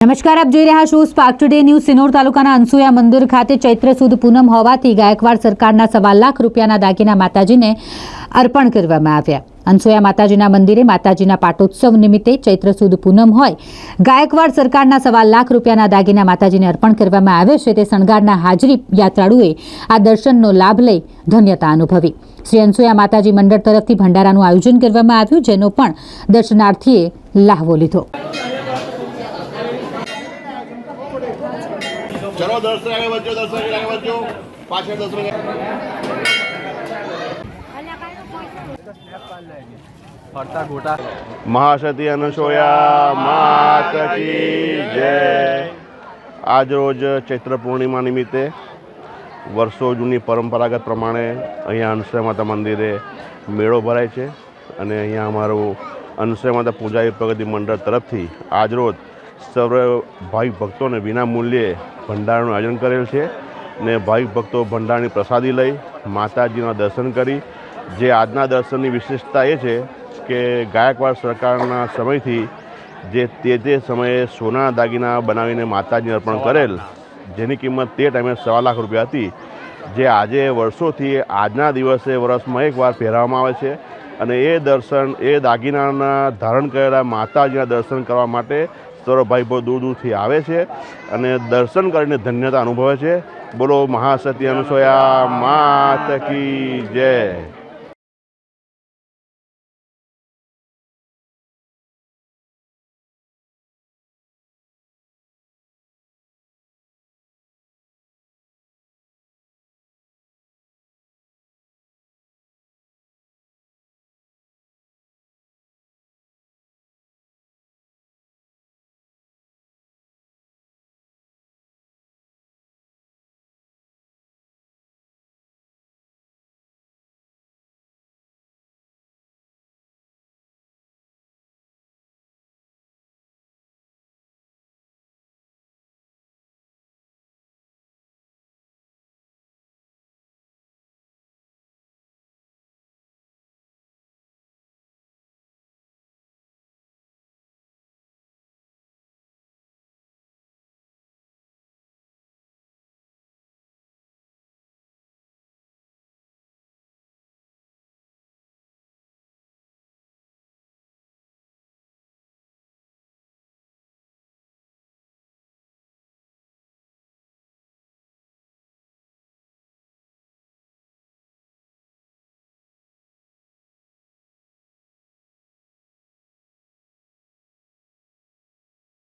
નમસ્કાર, આપ જોઈ રહ્યા છો સ્પાર્ક ટુડે ન્યૂઝ સિનોર તાલુકાના અનસુયા મંદિર ખાતે ચૈત્ર સુદ પૂનમ હોવાથી ગાયકવાડ સરકારના સવા લાખ રૂપિયાના દાગીના માતાજીને અર્પણ કરવામાં આવ્યા. અનસુયા માતાજીના મંદિરે માતાજીના પાટોત્સવ નિમિત્તે ચૈત્ર સુદ પૂનમ હોય, ગાયકવાડ સરકારના સવા લાખ રૂપિયાના દાગીના માતાજીને અર્પણ કરવામાં આવે છે. તે શણગારના હાજરી યાત્રાળુએ આ દર્શનનો લાભ લઈ ધન્યતા અનુભવી. શ્રી અનસુયા માતાજી મંડળ તરફથી ભંડારાનું આયોજન કરવામાં આવ્યું, જેનો પણ દર્શનાર્થીએ લાહવો લીધો. ચલો દસ આગળ વધજો દર્શન આગળ વધજો. પાછળ દસ ફરતા મહાશતી અનસોયા માત કી જય. આજ રોજ ચૈત્ર પૂર્ણિમા નિમિત્તે વર્ષો જૂની પરંપરાગત પ્રમાણે અહીંયા અનસય માતા મંદિરે મેળો ભરાય છે. અને અહીંયા અમારું અનસય માતા પૂજા પ્રગતિ મંડળ તરફથી આજરોજ સર્વ ભાવિક ભક્તોને વિના મૂલ્યે ભંડારાનું આયોજન કરેલ છે ને ભાવિક ભક્તો ભંડારની પ્રસાદી લઈ માતાજીના દર્શન કરી. જે આજના દર્શનની વિશેષતા એ છે કે ગાયકવાડ સરકારના સમયથી જે તે તે સમયે સોનાના દાગીના બનાવીને માતાજીને અર્પણ કરેલ, જેની કિંમત તે ટાઈમે સવા લાખ રૂપિયા હતી. જે આજે વર્ષોથી આજના દિવસે વર્ષમાં એકવાર પહેરાવવામાં આવે છે. અને એ દર્શન, એ દાગીનાના ધારણ કરેલા માતાજીના દર્શન કરવા માટે સૌરભભાઈ બહુ દૂર દૂરથી આવે છે અને દર્શન કરીને ધન્યતા અનુભવે છે. બોલો મહાસતી અનુસોયા માત કી જય.